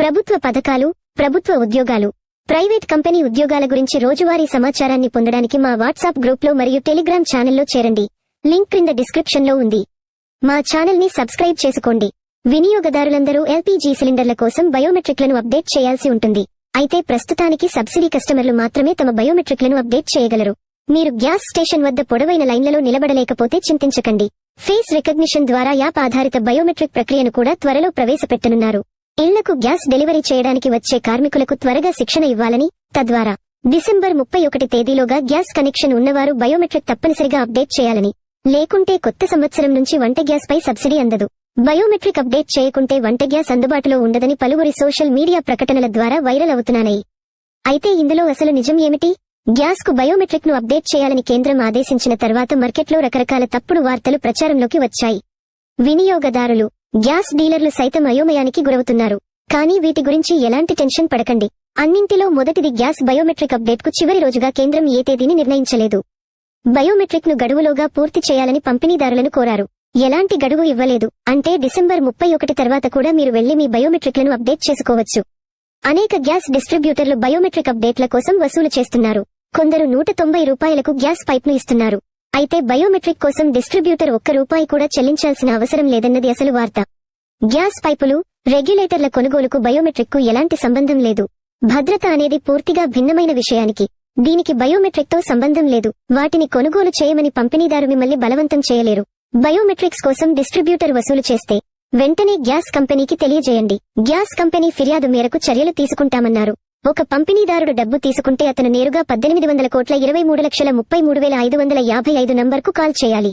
ప్రభుత్వ పథకాలు ప్రభుత్వ ఉద్యోగాలు. ప్రైవేట్ కంపెనీ ఉద్యోగాల గురించి రోజువారీ సమాచారాన్ని పొందడానికి మా వాట్సాప్ గ్రూప్లో మరియు టెలిగ్రామ్ ఛానల్లో చేరండి. లింక్ క్రింద డిస్క్రిప్షన్లో ఉంది. మా ఛానల్ని సబ్స్క్రైబ్ చేసుకోండి. వినియోగదారులందరూ ఎల్పీజీ సిలిండర్ల కోసం బయోమెట్రిక్లను అప్డేట్ చేయాల్సి ఉంటుంది. అయితే ప్రస్తుతానికి సబ్సిడీ కస్టమర్లు మాత్రమే తమ బయోమెట్రిక్లను అప్డేట్ చేయగలరు. మీరు గ్యాస్ స్టేషన్ వద్ద పొడవైన లైన్లలో నిలబడలేకపోతే చింతించకండి. ఫేస్ రికగ్నిషన్ ద్వారా యాప్ ఆధారిత బయోమెట్రిక్ ప్రక్రియను కూడా త్వరలో ప్రవేశపెట్టనున్నారు. ఇళ్ళకు గ్యాస్ డెలివరీ చేయడానికి వచ్చే కార్మికులకు త్వరగా శిక్షణ ఇవ్వాలని తద్వారా డిసెంబర్ ముప్పై ఒకటి తేదీలోగా గ్యాస్ కనెక్షన్ ఉన్నవారు బయోమెట్రిక్ తప్పనిసరిగా అప్డేట్ చేయాలని లేకుంటే కొత్త సంవత్సరం నుంచి వంట గ్యాస్ పై సబ్సిడీ అందదు. బయోమెట్రిక్ అప్డేట్ చేయకుంటే వంట గ్యాస్ అందుబాటులో ఉండదని పలువురి సోషల్ మీడియా ప్రకటనల ద్వారా వైరల్ అవుతున్నాయి. అయితే ఇందులో అసలు నిజం ఏమిటి? గ్యాస్కు బయోమెట్రిక్ను అప్డేట్ చేయాలని కేంద్రం ఆదేశించిన తర్వాత మార్కెట్లో రకరకాల తప్పుడు వార్తలు ప్రచారంలోకి వచ్చాయి. వినియోగదారులు గ్యాస్ డీలర్లు సైతం అయోమయానికి గురవుతున్నారు. కానీ వీటి గురించి ఎలాంటి టెన్షన్ పడకండి. అన్నింటిలో మొదటిది గ్యాస్ బయోమెట్రిక్ అప్డేట్కు చివరి రోజుగా కేంద్రం ఏ తేదీని నిర్ణయించలేదు. బయోమెట్రిక్ను గడువులోగా పూర్తి చేయాలని పంపిణీదారులను కోరారు. ఎలాంటి గడువు ఇవ్వలేదు. అంటే డిసెంబర్ ముప్పై ఒకటి తర్వాత కూడా మీరు వెళ్ళి మీ బయోమెట్రిక్లను అప్డేట్ చేసుకోవచ్చు. అనేక గ్యాస్ డిస్ట్రిబ్యూటర్లు బయోమెట్రిక్ అప్డేట్ల కోసం వసూలు చేస్తున్నారు. కొందరు నూట తొంభై రూపాయలకు గ్యాస్ పైప్ను ఇస్తున్నారు. అయితే బయోమెట్రిక్ కోసం డిస్ట్రిబ్యూటర్ ఒక్క రూపాయి కూడా చెల్లించాల్సిన అవసరం లేదన్నది అసలు వార్త. గ్యాస్ పైపులు రెగ్యులేటర్ల కొనుగోలుకు బయోమెట్రిక్కు ఎలాంటి సంబంధం లేదు. భద్రత అనేది పూర్తిగా భిన్నమైన విషయానికి. దీనికి బయోమెట్రిక్తో సంబంధం లేదు. వాటిని కొనుగోలు చేయమని పంపిణీదారు మిమ్మల్ని బలవంతం చేయలేరు. బయోమెట్రిక్స్ కోసం డిస్ట్రిబ్యూటర్ వసూలు చేస్తే వెంటనే గ్యాస్ కంపెనీకి తెలియజేయండి. గ్యాస్ కంపెనీ ఫిర్యాదు మేరకు చర్యలు తీసుకుంటామన్నారు. ఒక పంపిణీదారుడు డబ్బు తీసుకుంటే అతను నేరుగా పద్దెనిమిది వందల కోట్ల ఇరవై మూడు లక్షల ముప్పై మూడు వేల ఐదు వందల యాభై ఐదు నంబర్కు కాల్ చేయాలి.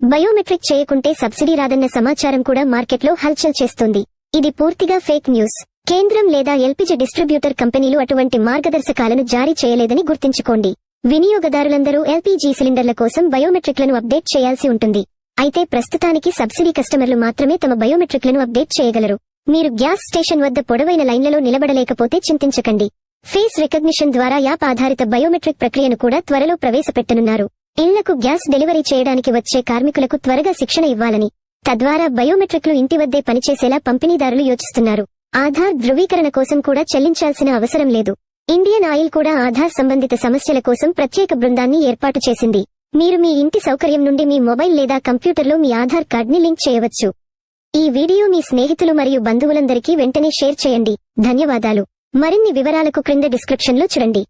బయోమెట్రిక్ చేయకుంటే సబ్సిడీ రాదన్న సమాచారం కూడా మార్కెట్లో హల్చల్ చేస్తుంది. ఇది పూర్తిగా ఫేక్ న్యూస్. కేంద్రం లేదా ఎల్పిజి డిస్ట్రిబ్యూటర్ కంపెనీలు అటువంటి మార్గదర్శకాలను జారీ చేయలేదని గుర్తుంచుకోండి. వినియోగదారులందరూ ఎల్పీజీ సిలిండర్ల కోసం బయోమెట్రిక్లను అప్డేట్ చేయాల్సి ఉంటుంది. అయితే ప్రస్తుతానికి సబ్సిడీ కస్టమర్లు మాత్రమే తమ బయోమెట్రిక్లను అప్డేట్ చేయగలరు. మీరు గ్యాస్ స్టేషన్ వద్ద పొడవైన లైన్లలో నిలబడలేకపోతే చింతించకండి. ఫేస్ రికగ్నిషన్ ద్వారా యాప్ ఆధారిత బయోమెట్రిక్ ప్రక్రియను కూడా త్వరలో ప్రవేశపెట్టనున్నారు. ఇళ్ళకు గ్యాస్ డెలివరీ చేయడానికి వచ్చే కార్మికులకు త్వరగా శిక్షణ ఇవ్వాలని తద్వారా బయోమెట్రిక్లు ఇంటి వద్దే పనిచేసేలా పంపిణీదారులు యోచిస్తున్నారు. ఆధార్ ధృవీకరణ కోసం కూడా చెల్లించాల్సిన అవసరం లేదు. ఇండియన్ ఆయిల్ కూడా ఆధార్ సంబంధిత సమస్యల కోసం ప్రత్యేక బృందాన్ని ఏర్పాటు చేసింది. మీరు మీ ఇంటి సౌకర్యం నుండి మీ మొబైల్ లేదా కంప్యూటర్లో మీ ఆధార్ కార్డ్ని లింక్ చేయవచ్చు. ఈ వీడియో మీ స్నేహితులు మరియు బంధువులందరికీ వెంటనే షేర్ చేయండి. ధన్యవాదాలు. మరిన్ని వివరాలకు క్రింద డిస్క్రిప్షన్లో చూడండి.